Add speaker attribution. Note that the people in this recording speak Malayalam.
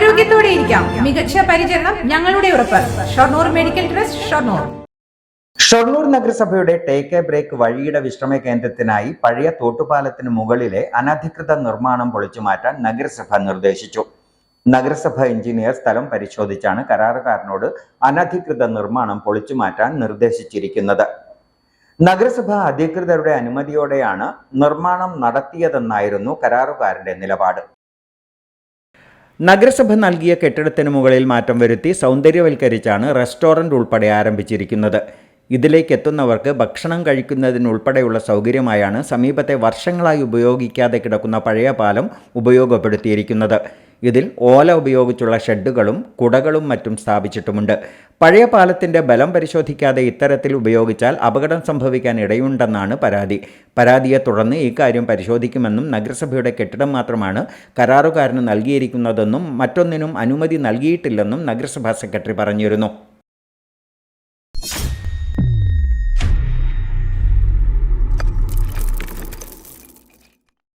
Speaker 1: ആരോഗ്യത്തോടെ ഇരിക്കാം. മികച്ച പരിചരണം ഞങ്ങളുടെ ഉറപ്പ്. Shoranur medical trust Shoranur.
Speaker 2: Shoranur നഗരസഭയുടെ ടേക്ക് എ ബ്രേക്ക് വഴിയുടെ വിശ്രമ കേന്ദ്രത്തിനായി പഴയ തോട്ടുപാലത്തിന് മുകളിലെ അനധികൃത നിർമ്മാണം പൊളിച്ചു മാറ്റാൻ നഗരസഭ നിർദ്ദേശിച്ചു. നഗരസഭ എഞ്ചിനീയർ സ്ഥലം പരിശോധിച്ചാണ് കരാറുകാരനോട് അനധികൃത നിർമ്മാണം പൊളിച്ചു മാറ്റാൻ നിർദ്ദേശിച്ചിരിക്കുന്നത്. നഗരസഭ അധികൃതരുടെ അനുമതിയോടെയാണ് നിർമ്മാണം നടത്തിയതെന്നായിരുന്നു കരാറുകാരന്റെ നിലപാട്. നഗരസഭ നൽകിയ കെട്ടിടത്തിന് മുകളിൽ മാറ്റം വരുത്തി സൗന്ദര്യവൽക്കരിച്ചാണ് റെസ്റ്റോറന്റ് ഉൾപ്പെടെ ആരംഭിച്ചിരിക്കുന്നത്. ഇതിലേക്ക് എത്തുന്നവർക്ക് ഭക്ഷണം കഴിക്കുന്നതിനുൾപ്പെടെയുള്ള സൗകര്യമായാണ് സമീപത്തെ വർഷങ്ങളായി ഉപയോഗിക്കാതെ കിടക്കുന്ന പഴയ പാലം ഉപയോഗപ്പെടുത്തിയിരിക്കുന്നത്. ഇതിൽ ഓല ഉപയോഗിച്ചുള്ള ഷെഡുകളും കുടകളും മറ്റും സ്ഥാപിച്ചിട്ടുമുണ്ട്. പഴയ പാലത്തിന്റെ ബലം പരിശോധിക്കാതെ ഇത്തരത്തിൽ ഉപയോഗിച്ചാൽ അപകടം സംഭവിക്കാൻ ഇടയുണ്ടെന്നാണ് പരാതി. പരാതിയെ തുടർന്ന് ഇക്കാര്യം പരിശോധിക്കുമെന്നും നഗരസഭയുടെ കെട്ടിടം മാത്രമാണ് കരാറുകാരന് നൽകിയിരിക്കുന്നതെന്നും മറ്റൊന്നിനും അനുമതി നൽകിയിട്ടില്ലെന്നും നഗരസഭാ സെക്രട്ടറി പറഞ്ഞിരുന്നു.